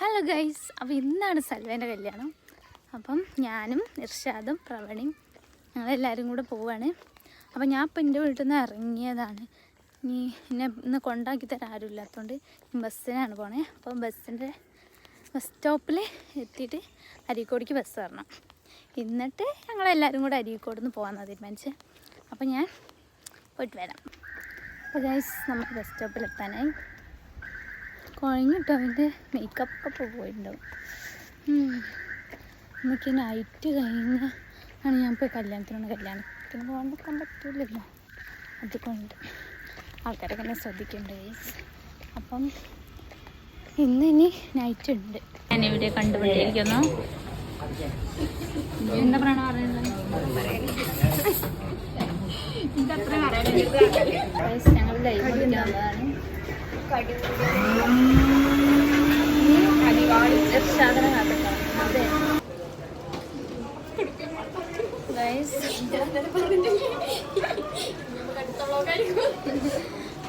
Hello guys അപ്പോൾ ഇന്നാണ് സൽവേന്റെ കല്യാണം. അപ്പം ഞാനും ഇർഷാദും പ്രവണിയും ഞങ്ങളെല്ലാവരും കൂടെ പോവാണ്. അപ്പം ഞാൻ ഇപ്പം എന്റെ വീട്ടിൽ നിന്ന് ഇറങ്ങിയതാണ്. ഇനി എന്നെ ഇന്ന് കൊണ്ടാക്കി തരാൻ ആരും ഇല്ലാത്തതുകൊണ്ട് ബസ്സിനാണ് പോണേ. അപ്പം ബസ്സിന്റെ ബസ് സ്റ്റോപ്പിൽ എത്തിയിട്ട് അരീക്കോടിക്ക് ബസ് കയറണം എന്നിട്ട് ഞങ്ങളെല്ലാവരും കൂടെ അരീക്കോട് നിന്ന് പോകാമെന്നാണ് തീരുമാനിച്ചത് അപ്പം ഞാൻ പോയിട്ട് വരാം. അപ്പോൾ ഗൈസ് നമുക്ക് ബസ് സ്റ്റോപ്പിൽ എത്താനായി കുഴങ്ങിട്ടോ അവന്റെ മേക്കപ്പൊക്കെ പോയിട്ടുണ്ടാവും. നമുക്ക് നൈറ്റ് കഴിഞ്ഞ് ആണ് ഞാൻ പോയി കല്യാണത്തിനാണ് കല്യാണത്തിന് പോകാൻ നിൽക്കാൻ പറ്റില്ലല്ലോ അതുകൊണ്ട് ആൾക്കാരൊക്കെ എന്നെ ശ്രദ്ധിക്കുന്നുണ്ട് ഗൈസ് അപ്പം ഇന്ന് ഇനി നൈറ്റ് ഉണ്ട്. ഞാൻ ഇവിടെ കണ്ടുപിടിച്ചിരിക്കുന്നു. എന്താ പറയണ പറയുന്നത്? ഞങ്ങൾ ലൈവ് വന്നതാണ് സാധനം കാത്തിക്കണം അതെ Guys.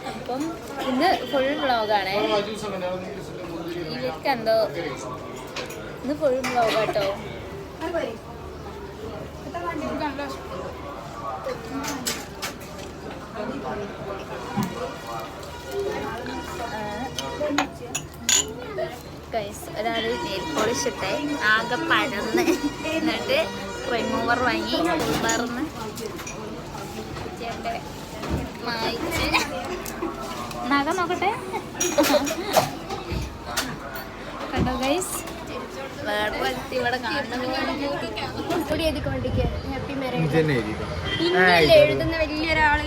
അപ്പം ഇന്ന് ഫുൾ വ്ളോഗാണ് ഇവർക്ക് എന്തോ ഇന്ന് ഫുൾ വ്ളോഗാട്ടോ ഗൈസ് ഒരാൾ നെയിൽ പോളിഷ് ഇട്ടേ. ആകെ പഴന്ന് എന്നിട്ട് റിമൂവർ വാങ്ങി. ഉൾബാർന്ന് ചേട്ടൻ മായിച്ച്. നഖ നോക്കട്ടെ. കണ്ടോ ഗൈസ് എഴുതുന്ന വലിയൊരാൾ?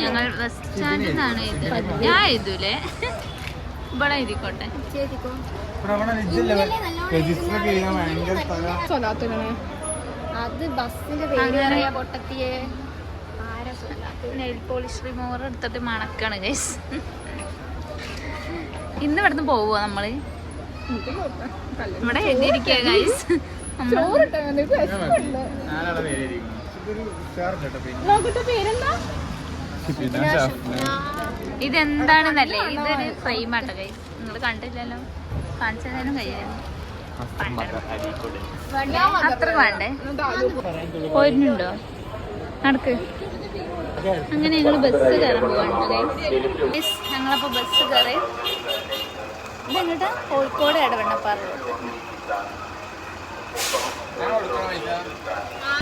ഞങ്ങൾ ബസ് സ്റ്റാൻഡിൽ നിന്നാണ് എഴുതുന്നത് ഞാൻ എഴുതൂലേ? ഇവിടെ എഴുതിക്കോട്ടെ. അത് ബസ്സിന്റെ പേര് പൊട്ടത്തിയെ. നെയിൽ പോളിഷ് റിമൂവർ എടുത്തിട്ട് മണക്കാണ് ഗൈസ് ഇന്ന് ഇവിടുന്ന് പോവുക നമ്മൾ? ഇവിടെ എഴുതിയിരിക്കുക ഗൈസ് ഞാനവിടെ ഇതെന്താണെന്നല്ലേ ഇതൊരു ഫ്രെയിം ആട്ടോ കൈ. നിങ്ങൾ കണ്ടില്ലല്ലോ? കാണിച്ചതിനും കഴിയായിരുന്നു അസ്തമത അരീക്കോട്. അത്ര വേണ്ടേ? പോയിട്ടുണ്ടോ നടക്ക്. അങ്ങനെ ഞങ്ങൾ ബസ് കയറാൻ പോവാണ് ഗൈസ് ഞങ്ങളപ്പോൾ ബസ് കയറി. ഇതെങ്ങോട്ടാ? കോഴിക്കോട് ഇടവണ്ണപ്പാറ ഞാൻ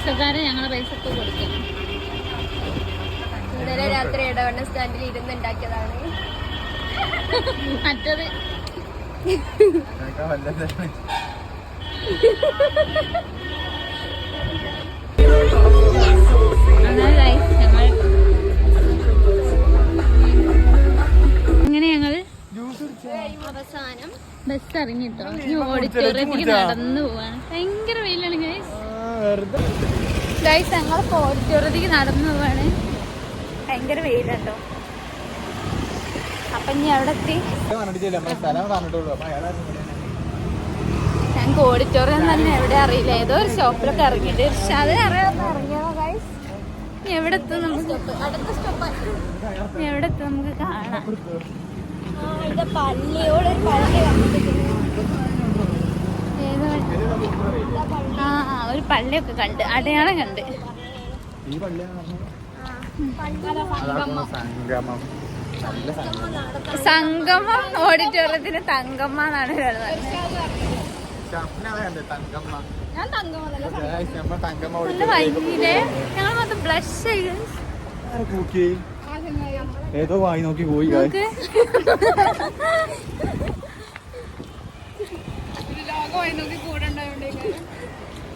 ഞങ്ങൾ ഞങ്ങളെ പൈസ ഒക്കെ കൊടുക്കണം. ഇന്നലെ രാത്രി ഇടവണ്ണ സ്റ്റാൻഡിൽ ഇരുന്നുണ്ടാക്കിയതാണ് മറ്റത്. നിനക്ക് വല്ലതാണ്. അങ്ങനെ ഞങ്ങൾ അവസാനം ബസ് ഇറങ്ങിട്ടോ. ഈ ഓഡിറ്റോറിയത്തിലേക്ക് നടന്നു പോവാണ്. ഭയങ്കര വെയിലാണ് ഗൈസ്. ഗൈസ് ഞങ്ങളിപ്പോ ഓഡിറ്റോറിയത്തിലേക്ക് നടന്നു പോവാണ് ഭയങ്കര വെയിലാട്ടോ. അപ്പൊ ഇനി അവിടെ എത്തി. ഞങ്ങൾക്ക് ഓഡിറ്റോറിയം തന്നെ എവിടെ അറിയില്ല. ഏതോ ഒരു ഷോപ്പിലൊക്കെ ഇറങ്ങിയിട്ട് പക്ഷെ അത് അറിയാതെ ഇറങ്ങിയതോ ഗൈസ് ഇനി എവിടെ എത്തും നമുക്ക്? അടുത്ത സ്റ്റോപ്പ് എവിടെ എത്തും നമുക്ക് കാണാം. ഇത് പള്ളിയോട് ഒരു പള്ളി ഏതോ ആ ഒരു പള്ളിയൊക്കെ കണ്ട്. അടയാളം കണ്ട്. ഈ സംഗമം. നല്ല സംഗമം. സംഗമം ഓഡിറ്റോറിയത്തിന് തങ്കമ്മ. എന്നാണ് ഞങ്ങൾ മൊത്തം ബ്ലഷ് കൂക്കി? ഏതോ വായി നോക്കി പോയി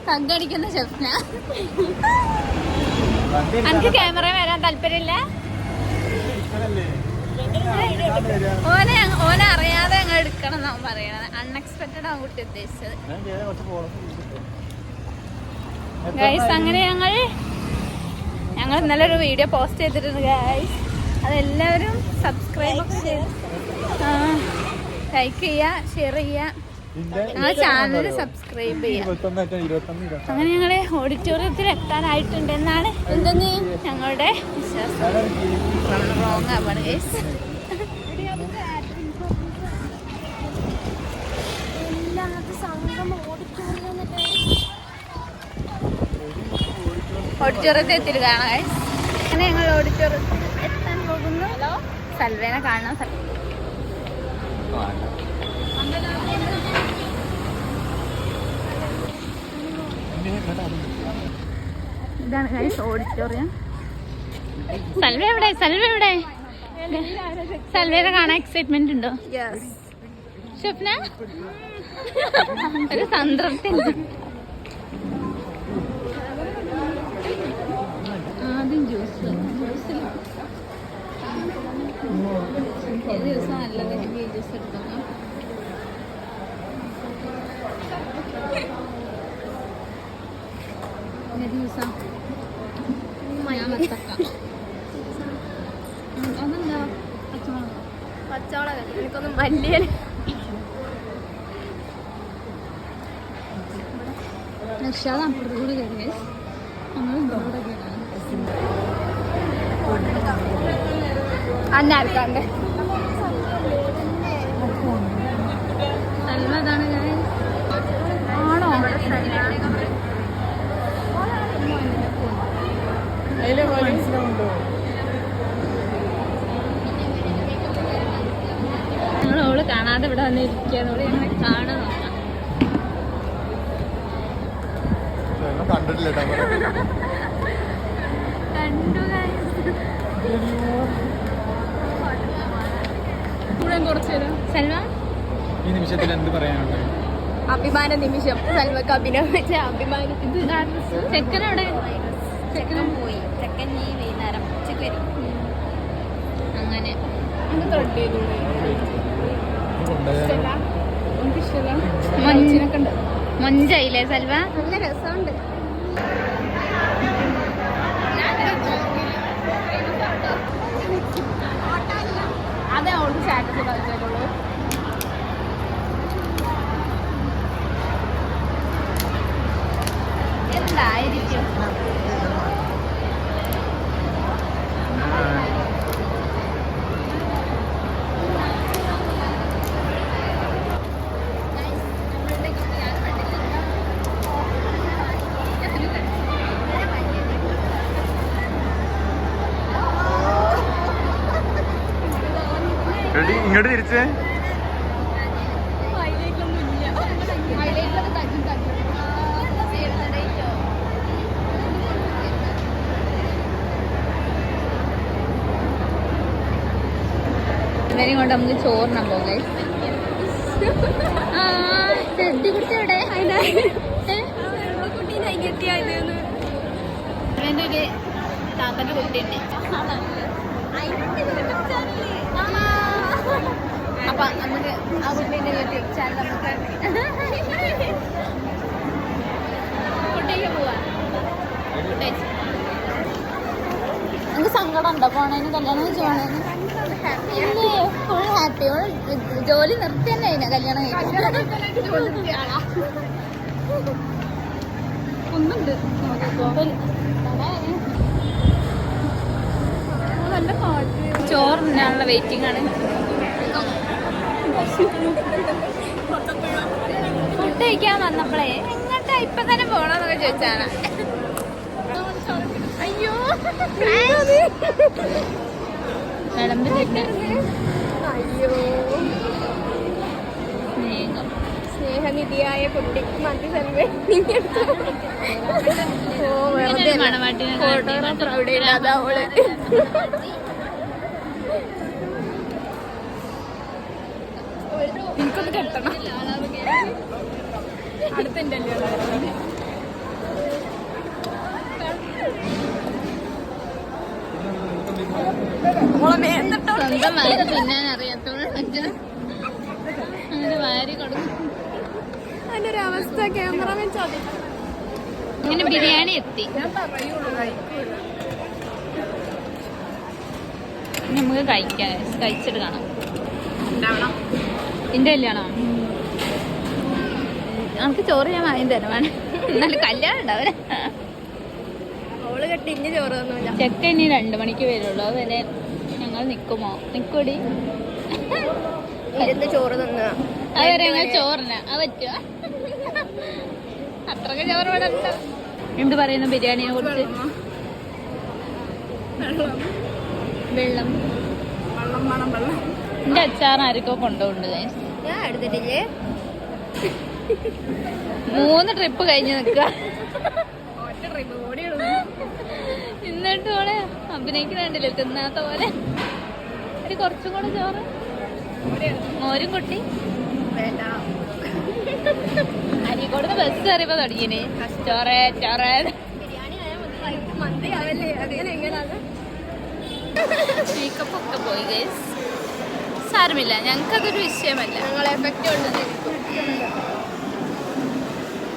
തങ്കടിക്കുന്ന ഷെഫ്ന. വണ്ടി എനിക്ക് ക്യാമറ വരാൻ താല്പര്യമില്ല? ഓനെ ഓനെ അറിയാതെ ഞങ്ങൾ എടുക്കണം എന്നാണ് പറയണത്. അൺഎക്സ്പെക്റ്റഡ് ആണ് കുട്ടി ഉദ്ദേശിച്ചത്. ഗൈസ് അങ്ങനെ ഞങ്ങൾ ഞങ്ങൾ ഇന്നലെ ഒരു വീഡിയോ പോസ്റ്റ് ചെയ്തിട്ടുണ്ട് ഗൈസ് അതെല്ലാവരും സബ്സ്ക്രൈബ് ഒക്കെ ചെയ്ത് ലൈക്ക് ചെയ്യുക ഷെയർ ചെയ്യുക. ഞങ്ങൾ സബ്സ്ക്രൈബ് ചെയ്യാം. അങ്ങനെ ഞങ്ങളെ ഓഡിറ്റോറിയത്തിൽ എത്താനായിട്ടുണ്ടെന്നാണ് എന്തെന്ന്? ഞങ്ങളുടെ റോങ് ആവാണ് ഓഡിറ്റോറിയത്തിൽ എത്തിയിട്ട് കാണാം അങ്ങനെ ഞങ്ങൾ ഓഡിറ്റോറിയത്തിൽ എത്താൻ പോകുന്നു. സൽവേനെ കാണണം സൽവേന ഇതാണ് ഗൈസ് ഓഡിറ്റോറിയം സൽവ എവിടെ? സൽവ എവിടെ? സൽവേനെ കാണാൻ എക്സൈറ്റ്മെന്റ് ഉണ്ടോ? സ്വപ്ന? ഒരു സംതൃപ്തി ആദ്യം ജ്യൂസ് ജ്യൂസിൽ ഏത് ദിവസം നല്ലത് ജ്യൂസ് എടുക്കാം മല്ലിയല രക്ഷാദ് അപ്പുറത്ത് കൂടി കയറി നമ്മൾ ഇവിടെ കയറാം അന്നാർക്കാണ്ട് guys. ആണോ? ഞങ്ങൾ ഇവിടെ ഞങ്ങളെ കാണാൻ കണ്ടിട്ടില്ല കണ്ടു guys. സൽവ ഈ നിമിഷത്തിൽ എന്ത് പറയാനുണ്ട്? അഭിമാന നിമിഷം. സൽവക്ക് അഭിനയിച്ച അഭിമാനത്തിന്റെ ഇത് ചെക്കൻ പോയി. ചെക്കൻ ഈ വൈകുന്നേരം ഉച്ചയ്ക്ക് വരും. അങ്ങനെ. മൊഞ്ചയില്ലേ സൽവ? നല്ല രസമുണ്ട്. അതേ അവൾക്ക് സ്റ്റാറ്റസ് കളിച്ചേക്കുള്ളൂ എന്തായിരിക്കും റെഡി തിരിച്ചേ ഇവരെയും കൊണ്ട് നമുക്ക് ചോറിനാൻ പോകാം കുട്ടീനെ കിട്ടിയത് ഇവന്റെ ഒരു താത്തന്റെ കുട്ടിയുണ്ട് അപ്പൊ നമുക്ക് കുട്ടീന്റെ യൂട്യൂബ് ചാനൽ നമുക്ക് പോവാ നമുക്ക് സങ്കടം ഉണ്ടോ പോണേന്? കല്യാണം കഴിച്ച് പോണേന്? ഇല്ലേ? ഫുൾ ഹാപ്പി ജോലി നിർത്തി തന്നെ അതിനെ കല്യാണം ഒന്നുണ്ട് ചോറിനുള്ള വെയിറ്റിംഗ് ആണ്. ഫുഡ് കഴിക്കാൻ വന്നപ്പോഴേ എങ്ങോട്ടാ ഇപ്പൊ തന്നെ പോണെന്നൊക്കെ ചോദിച്ചാണ്. അയ്യോ. വിളമ്പിട്ടുണ്ട് അയ്യോ. സ്നേഹം സ്നേഹനിധിയായ കുട്ടി. മതി ഓ വെറുതെ ഫോട്ടോഗ്രാഫർ അവിടെ ഇല്ലാതെ അവൾ. എനിക്കൊന്ന് കെട്ടണം. അടുത്തെന്റെ സ്വന്തം വയറ് തിന്നാൻ അറിയാത്തോളം അങ്ങനെ വാരി കൊടുക്കും. അതിന്റെ ഒരു അവസ്ഥ ക്യാമറമാൻ ചോദിക്കും. ഇങ്ങനെ ബിരിയാണി എത്തി. നമുക്ക് കഴിക്കാം കഴിച്ചിട്ട് കാണാം. എന്റെ കല്യാണോ നമുക്ക് ചോറ് ഞാൻ വാങ്ങി തരാം വേണം. എന്നാലും കല്യാണം കെട്ടിഞ്ഞ് ചോറ് തന്നില്ല ചെക്ക ഇനി രണ്ടു മണിക്ക് വരുള്ളൂ അതുവരെ ഞങ്ങൾ നിക്കുമോ? നിക്കൂടി. ഇരുന്ന് ചോറ് തന്നെ? അതുവരെ ഞങ്ങൾ ചോറിന്. അത് പറ്റുമോ അത്രയ്ക്ക് ചോറ് ഇവിടെ ഉണ്ട്. എന്ത് പറയുന്നു ബിരിയാണിയെ കുറിച്ച്? വെള്ളം. വെള്ളം. വേണം വെള്ളം. എന്റെ അച്ചാർ ആർക്കോ കൊണ്ടുപോണ്ട് ഞാൻ എടുത്തിട്ടില്ലേ മൂന്ന് ട്രിപ്പ് കഴിഞ്ഞ് നിൽക്കുക. എന്നിട്ട് ഓളെ അഭിനയിക്കുന്നുണ്ടല്ലോ തിന്നാത്ത പോലെ. ഒരു കുറച്ചും കൂടെ ചോറ്. മോരും കുട്ടി. അരിക്കോട് ബസ് കയറിയപ്പോ തുടങ്ങിന് ചോറേ ചോറേ. മേക്കപ്പ് ഒക്കെ പോയി ഗൈസ് സാരമില്ല. ഞങ്ങൾക്കതൊരു വിഷയമല്ല.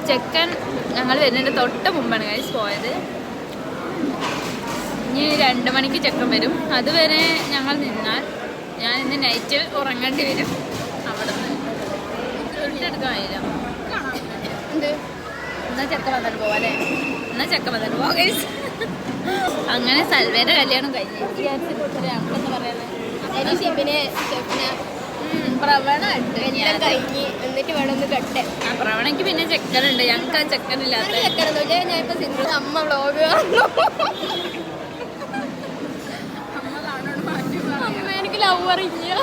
ചെക്കൻ ഞങ്ങൾ വരുന്നതിന്റെ തൊട്ട് മുമ്പാണ് കഴിച്ച് പോയത്. ഇനി രണ്ട് മണിക്ക് ചെക്കൻ വരും. അതുവരെ ഞങ്ങൾ നിന്നാൽ ഞാൻ ഇന്ന് നൈറ്റ് ഉറങ്ങേണ്ടി വരും. അവിടെ നിന്ന് എടുക്കാൻ കഴിയില്ല. എന്ത്? എന്നാ ചെക്കൻ വന്നിട്ട് പോവാല്ലേ എന്നാ ചെക്കൻ വന്നിട്ട് പോവാ ഗൈസ് അങ്ങനെ സൽവേന്റെ കല്യാണം കഴിഞ്ഞു. എന്താ പറയുന്നത് അതിന് ഷിബിനെ ഷെഫിനെ പ്രവണ എല്ലാം കഴിഞ്ഞ് എന്നിട്ട് വേണം ഒന്ന് കട്ടെ പ്രവണയ്ക്ക് പിന്നെ ചെക്കനുണ്ട്. ഞങ്ങൾക്ക് ആ ചെക്കനില്ലാത്ത ചെക്കണമെന്ന് ഞാൻ ഇപ്പൊ സിംഗിൾ അമ്മ വ്ളോഗ് അമ്മ എനിക്ക് ലവ് അറിയില്ല.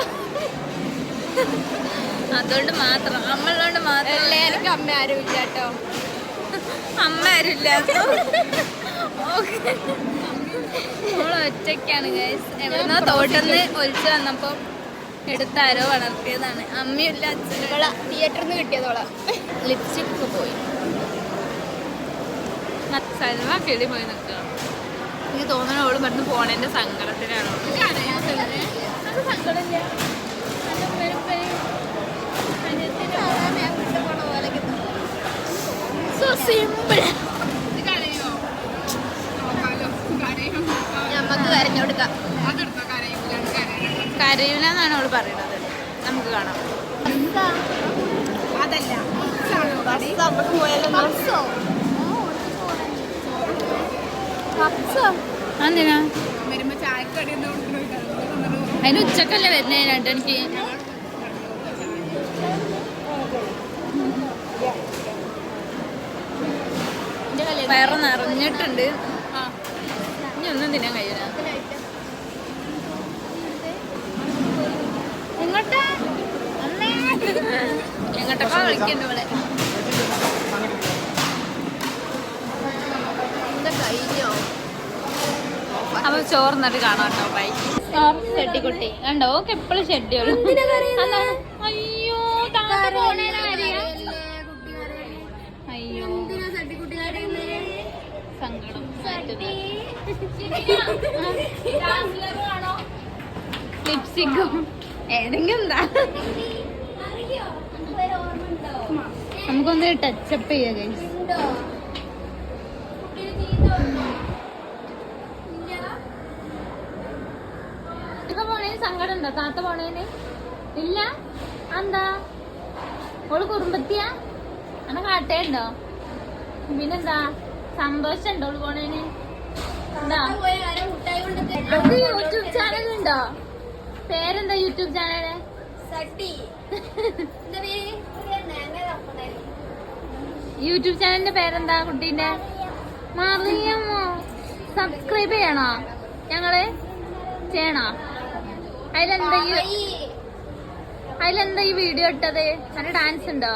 അതുകൊണ്ട് മാത്രം. അമ്മളുകൊണ്ട് മാത്രം അല്ലേ എനിക്ക് അമ്മ ആരും ഇല്ല കേട്ടോ. അമ്മ ആരുമില്ല നമ്മൾ ഒറ്റയ്ക്കാണ് ഗൈസ് എവിടുന്നോ തോട്ടന്ന് ഒലിച്ചു വന്നപ്പോ എടുത്താരോ വളർത്തിയതാണ്. അമ്മയില്ല അച്ഛനും ഇവളെ തിയേറ്ററിൽ നിന്ന് കിട്ടിയതോളാ ലിപ്സ്റ്റിക് ഒക്കെ പോയി. സൽവ കിളി പോയി നിൽക്കുക. എനിക്ക് തോന്നുന്നു അവൾ ഇവിടുന്ന് പോണേന്റെ സങ്കടത്തിലാണ്. അത് സങ്കടമില്ല. വരുന്നേ രണ്ടെനിക്ക് വയറ് നിറഞ്ഞിട്ടുണ്ട്. ഇനി ഒന്നും തിന്നാൻ കഴിയില്ല എങ്ങോട്ടൊക്കെ വിളിക്കണ്ട ഇവിടെ? അപ്പൊ ചോർന്നിട്ട് കാണാം കേട്ടോ. ബൈ ഷെട്ടിക്കുട്ടി കണ്ടോ? ഓക്കെ എപ്പോഴും ഷെഡ്യൂൾ അയ്യോ താത്ത അയ്യോ. സങ്കടം. ലിപ്സ്റ്റിക്കും. ഏതെങ്കിലും എന്താ? നമുക്കൊന്ന് ടച്ചപ്പ് ചെയ്യാം പോണേന് സങ്കടം ഉണ്ടോ? താത്ത പോണേന്? ഇല്ല? എന്താ ഓൾ കുടുംബത്തിയാ അങ്ങനെ കാട്ടേണ്ടോ? പിന്നെന്താ? സന്തോഷം ഉണ്ടോ ഓൾ പോണേന്? യൂട്യൂബ് ചാനൽ ഉണ്ടോ? പേരെന്താ യൂട്യൂബ് ചാനൽ? യൂട്യൂബ് ചാനലിന്റെ പേരെന്താ കുട്ടീന്റെ? മറിയമ്മോ. സബ്സ്ക്രൈബ് ചെയ്യണോ? ഞങ്ങൾ ചെയ്യണോ? അതിലെന്താ ഈ അതിലെന്താ ഈ വീഡിയോ ഇട്ടത്? അതിന് ഡാൻസ് ഉണ്ടോ?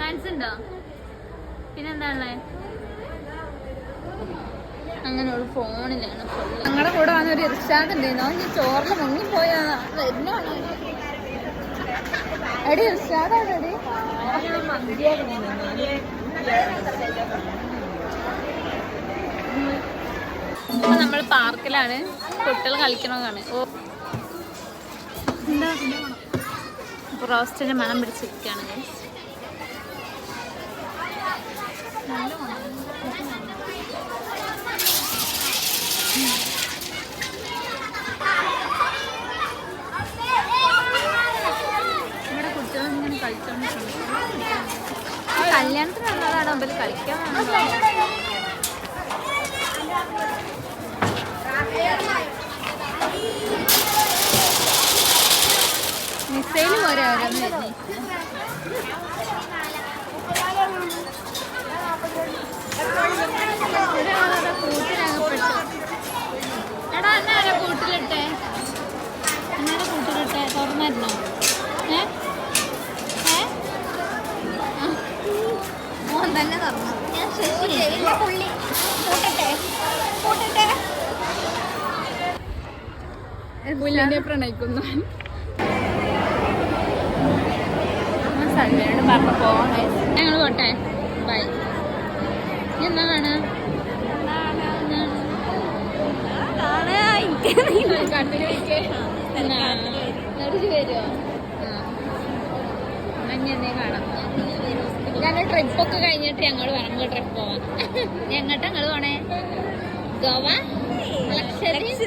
ഡാൻസ് ഉണ്ടോ? പിന്നെന്താണ് അങ്ങനെ ഒരു ഫോണിലാണ് ഞങ്ങളുടെ കൂടെ വന്ന ഒരു ഇർഷാദ് ഉണ്ടായിരുന്നോ ഈ ചോറിൽ മുങ്ങിപ്പോയാ വരുന്നോണോ എടി ഇർഷാദാണ് എടി? നമ്മൾ പാർക്കിലാണ്. കുട്ടികൾ കളിക്കണമെന്നാണ് ഓ എന്താ റോസ്റ്റിന്റെ മണം പിടിച്ചിരിക്കുകയാണ് മണം. ഇവിടെ കുട്ടികൾ ഇങ്ങനെ കളിച്ചോണ്ടിരിക്കുന്നു കല്യാണത്തിന് വന്നതാണോ ഇവർ കളിക്കാൻ മിസൈലും ഓരോരോന്ന് ഒരാളവിടെ എടാ കൂട്ടിലിട്ടെ? എന്നാരെ കൂട്ടിലിട്ടെ? തുറന്നായിരുന്നോ ഏ? ഏ? മോൻ തന്നെ തുറന്നു. ഞാൻ ശശി കൂട്ടട്ടെ? കൂട്ടട്ടെ? പുല്ലിനെ പ്രണയിക്കുന്നു. സൽവയോട് പറഞ്ഞു പോകണേ ഞങ്ങൾ പോട്ടെ. ബൈ. എന്നാ കാരണം ട്രിപ്പൊക്കെ കഴിഞ്ഞിട്ട് ഞങ്ങൾ വേണം ട്രിപ്പ് പോവാൻ. എങ്ങോട്ടാ ഞങ്ങൾ പോണേ? ഗോവ? ലക്ഷദ്വീപ്.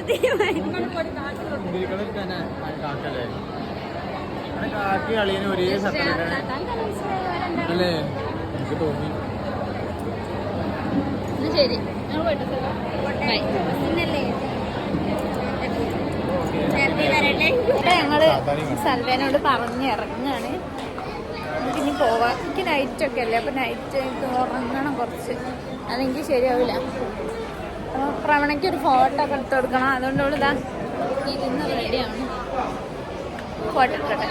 കാക്കി അളിയന് ഒരേ സത്യം അല്ലേ? എനിക്ക് തോന്നി. ശരി. ഞങ്ങൾ സൽവേനോട് പറഞ്ഞിറങ്ങാണ് നമുക്കിനി പോവാം. എനിക്ക് നൈറ്റ് ഒക്കെ അല്ലേ? അപ്പൊ നൈറ്റ് എനിക്ക് ഉറങ്ങണം കുറച്ച്. അതെനിക്ക് ശരിയാവില്ല. അപ്പൊ പ്രവണയ്ക്ക് ഒരു ഫോട്ടോ ഒക്കെ എടുത്തു കൊടുക്കണം. അതുകൊണ്ട് അവൾ ഇതാ ഇരുന്ന് റെഡിയാണ് ഫോട്ടോ എടുക്കട്ടെ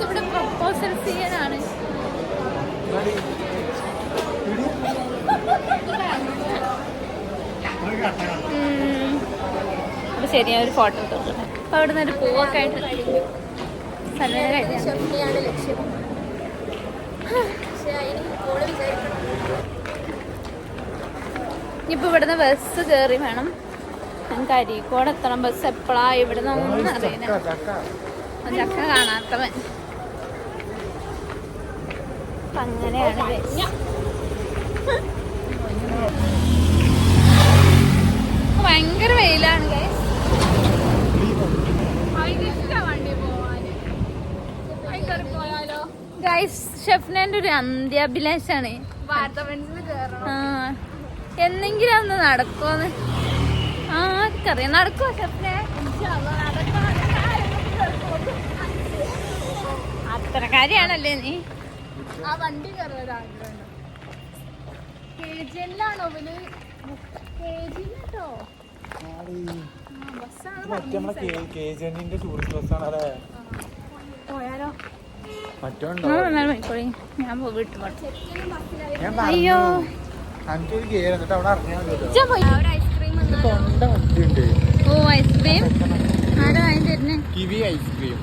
ഇവിടെ പ്രപ്പോസൽ ചെയ്യാനാണ് അപ്പൊ ശരി ഞാൻ ഒരു ഫോട്ടോ അപ്പൊ അവിടെ നിന്ന് ഒരു പൂവൊക്കെ ആയിട്ട് ഇനിയിപ്പോ ഇവിടുന്ന് ബസ് കയറി വേണം. ഞങ്ങൾക്ക് അരീക്കോട് എത്തണം. ബസ് എപ്പോഴാ ഇവിടെ നിന്നൊന്നും അറിയില്ല. ചക്ക കാണാത്തവൻ. അങ്ങനെയാണ് guys. ഭയങ്കര വെയിലാണ് guys. ഗൈസ് ഒരു അന്ത്യാഭിലാഷാണ്. എന്തെങ്കിലും എന്നെങ്കിലും ഒന്ന് നടക്കുമെന്ന് ആർക്കറിയാം നടക്കുമോ ഷെഫ്നെ. അത്ര കാര്യാണല്ലേ നീ? ആ വണ്ടി കയറാൻ ആഗ്രഹം കെ ജി എല്ലാണോ ഇവൽ കെ ജി കേട്ടോ ടൂറിസ്റ്റ് ബസ്സാണ് അല്ലേ? പോയാലോ? മറ്റുണ്ടോ നിങ്ങൾ വന്നാലും പോയിക്കോളി. ഞാൻ വീട്ടിൽ അയ്യോ. ഐസ്ക്രീം മുട്ടിയുണ്ട് ഓ ഐസ്ക്രീം? ആരാ വാങ്ങി തരുന്നേ? Kiwi ice cream.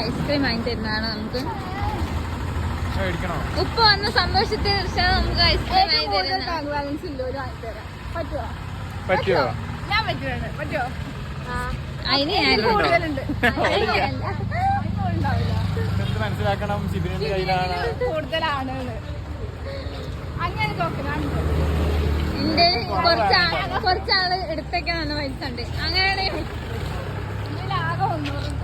ഐസ്ക്രീം വാങ്ങി തരുന്നതാണ് നമുക്ക്? ഉപ്പ വന്ന സന്തോഷത്തിൽ നമുക്ക് ഐസ്ക്രീം വാങ്ങി തരുന്ന ബാങ്ക് ബാലൻസ് ഇല്ല ഒരു വാങ്ങി തരാം പറ്റുമോ ഞാൻ പറ്റുന്നുണ്ട് പറ്റുമോ അതിന് ഞാൻ കൂടുതലുണ്ട്. എന്ത് മനസ്സിലാക്കണം? ശിബിരന്റെ കയ്യിലാണ്? കൂടുതലാണ് അങ്ങനെ നോക്കണം എന്റെ കുറച്ചാൾ കുറച്ചാൾ എടുത്തേക്കാൻ നല്ല അങ്ങനെയാണെങ്കിൽ ആകെ ഒന്നൂറുണ്ട്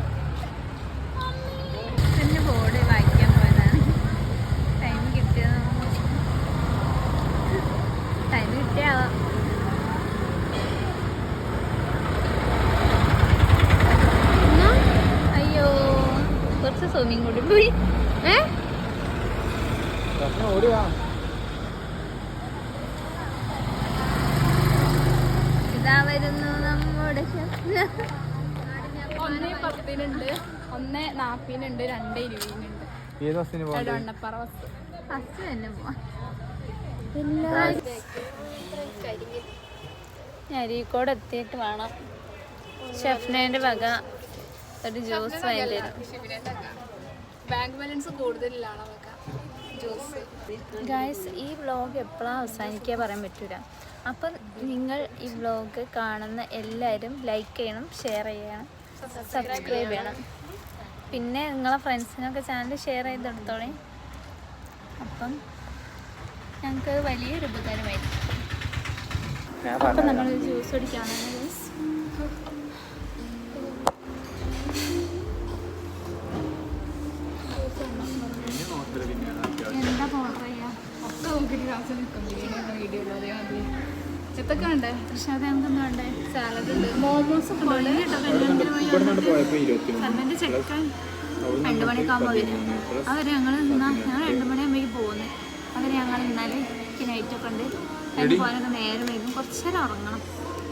ഒന്ന് പത്തിനുണ്ട് ഒന്ന് നാപ്പിനുണ്ട് രണ്ട് ഇരുപതിനുണ്ട്. ഏത് ബസ്സിന് എണ്ണപ്പറ ബസ്. ഫസ്റ്റ് തന്നെ പോവാം. അരീക്കോട് എത്തിയിട്ട് വേണം. ഷെഫ്നേന്റെ വക ഒരു ജ്യൂസ് വാങ്ങി ബാങ്ക് ബാലൻസ് കൂടുതലാണ് ജ്യൂസ്. ഗായ്സ് ഈ വ്ളോഗ് എപ്പോഴാണ് അവസാനിക്കുക പറയാൻ പറ്റൂല. അപ്പം നിങ്ങൾ ഈ വ്ളോഗ് കാണുന്ന എല്ലാവരും ലൈക്ക് ചെയ്യണം ഷെയർ ചെയ്യണം. സബ്സ്ക്രൈബ് ചെയ്യണം. പിന്നെ നിങ്ങളെ ഫ്രണ്ട്സിനൊക്കെ ചാനൽ ഷെയർ ചെയ്തെടുത്തോളേ. അപ്പം ഞങ്ങൾക്ക് വലിയൊരു ഉപകാരമായിരിക്കും. അപ്പം നമ്മൾ ജ്യൂസ് കുടിക്കാനാണ് ഗൈസ് എന്താ ഓർഡർ ചെയ്യാം ഒക്കെ നോക്കിയിട്ട് ക്ലാസ് നിൽക്കും. വീഡിയോ അതേ മതി ഉണ്ട് പക്ഷെ അത് എന്തൊന്നും സാലഡ് ഉണ്ട്. മോമോസ് ഒക്കെ ഉണ്ട്. കേട്ടോ കല്യാണത്തിന് പോയി ഇവിടുന്ന് പോയപ്പോ ഇരുപത്തി ഹസ്ബൻഡ് ചെക്കൻ. രണ്ട് മണിയൊക്കെ ആകുമ്പോൾ വരും. അവർ ഞങ്ങൾ നിന്നാ. ഞങ്ങൾ രണ്ട് മണിയാകുമ്പോഴേക്ക് പോകുന്നത് അങ്ങനെ ഞങ്ങൾ ഇന്നാൽ നൈറ്റൊക്കെ ഉണ്ട്. അതിന് പോകാനൊക്കെ നേരം വൈകും. കുറച്ച് നേരം ഉറങ്ങണം.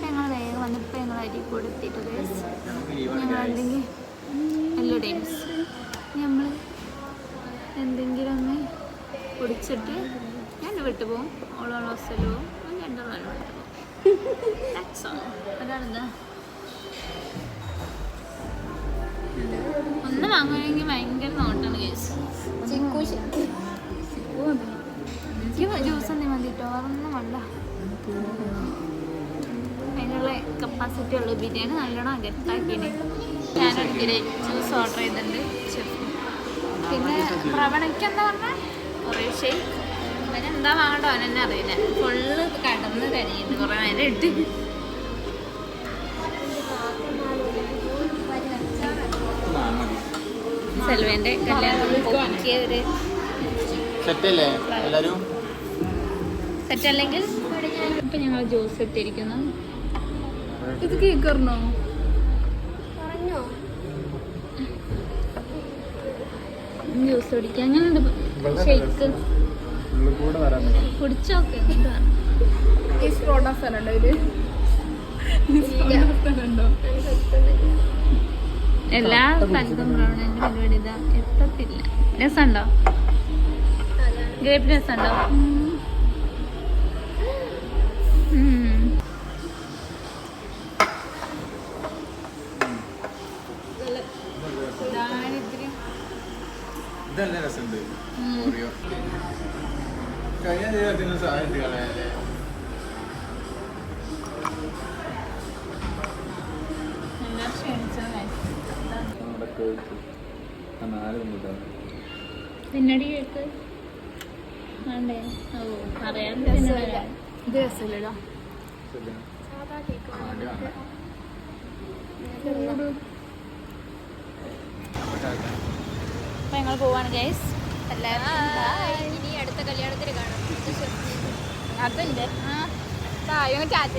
ഞങ്ങൾ വേഗം വന്ന് ഇപ്പം ഞങ്ങൾ അരി കൊടുത്തിട്ട് ഞങ്ങൾ എന്തെങ്കിലും എല്ലാ ടൈംസ് നമ്മൾ എന്തെങ്കിലും ഒന്ന് കുടിച്ചിട്ട് ഞാൻ വിട്ടു പോകും. ഓളോൾ ഹോസ്റ്റലിൽ പോകും. ഒന്ന് വാങ്ങുകയാണെങ്കിൽ ഭയങ്കര നോട്ടാണ് കേസ്. എനിക്ക് ജ്യൂസ് എന്തെങ്കിലും മതി കേട്ടോ. അതൊന്നും വേണ്ട. അതിനുള്ള കപ്പാസിറ്റി ഉള്ളു ബിരിയാണി നല്ലോണം അകത്താക്കിയാണ് ഞാനൊരിക്കലും ജ്യൂസ് ഓർഡർ ചെയ്തിട്ടുണ്ട്. പിന്നെ പ്രവണയ്ക്ക് എന്താ പറഞ്ഞാൽ കുറേ ഷേക്ക് പിന്നെ എന്താ വാങ്ങണ്ടോ അവനെന്നെ അറിയില്ല. ഫുള്ള് കടന്ന് കരയുന്നുണ്ട് കുറെ നേരം ഇട്ട്. സെൽവേന്റെ കല്യാണം പൊക്കിയ ഒരു സെറ്റല്ലേ? എല്ലാരും? സെറ്റ് അല്ലെങ്കിൽ ഇപ്പൊ ഞങ്ങൾ ജ്യൂസ് എത്തിയിരിക്കുന്നു ഇത് കേക്കറിനോ പറഞ്ഞോ? ജ്യൂസ് കുടിക്കാൻ. അങ്ങനെയുണ്ട് ഷേക്ക്? ഉള്ളിൽ കൂടെ വരാൻ കുടിച്ചോക്കെ. സ്ട്രോണ സ്ഥലമുണ്ടോ സ്ഥലമുണ്ടോ എല്ലാ സ്ഥലത്തും ബ്രൗണിന്റെ പരിപാടി ഇതാ. എത്തത്തില്ല. രസമുണ്ടോ ഗ്രേപ്പ് രസമുണ്ടോ ഇതല്ല രസമുണ്ട് ഓറിയോ കഴിഞ്ഞ ദിവസത്തിന് സഹായം കളയാല്ലേ പിന്നടി ഞങ്ങൾ പോവാണ് ഗൈസ് എല്ലാവരും ഇനി അടുത്ത കല്യാണത്തിന് കാണാം. അതുണ്ട്. ചായ ചാറ്റ